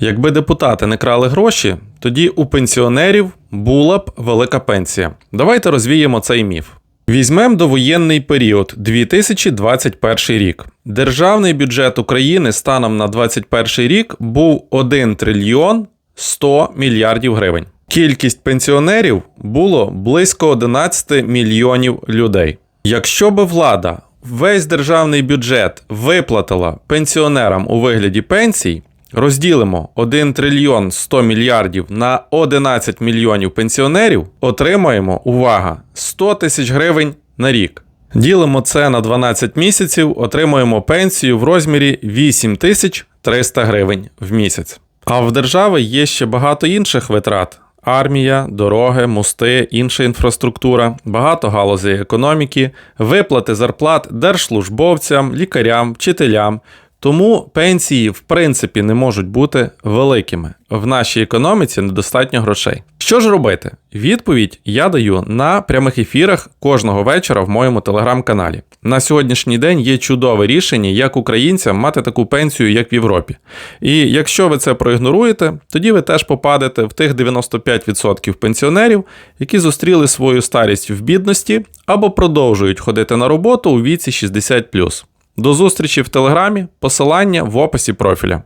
Якби депутати не крали гроші, тоді у пенсіонерів була б велика пенсія. Давайте розвіємо цей міф. Візьмемо довоєнний період 2021 рік. Державний бюджет України станом на 2021 рік був 1 трильйон 100 мільярдів гривень. Кількість пенсіонерів було близько 11 мільйонів людей. Якщо би влада весь державний бюджет виплатила пенсіонерам у вигляді пенсій, розділимо 1 трильйон 100 мільярдів на 11 мільйонів пенсіонерів, отримаємо, увага, 100 тисяч гривень на рік. Ділимо це на 12 місяців, отримуємо пенсію в розмірі 8 тисяч 300 гривень в місяць. А в держави є ще багато інших витрат: армія, дороги, мости, інша інфраструктура, багато галузей економіки, виплати зарплат держслужбовцям, лікарям, вчителям. Тому пенсії в принципі не можуть бути великими. В нашій економіці недостатньо грошей. Що ж робити? Відповідь я даю на прямих ефірах кожного вечора в моєму телеграм-каналі. На сьогоднішній день є чудове рішення, як українцям мати таку пенсію, як в Європі. І якщо ви це проігноруєте, тоді ви теж попадете в тих 95% пенсіонерів, які зустріли свою старість в бідності або продовжують ходити на роботу у віці 60+. До зустрічі в телеграмі, посилання в описі профіля.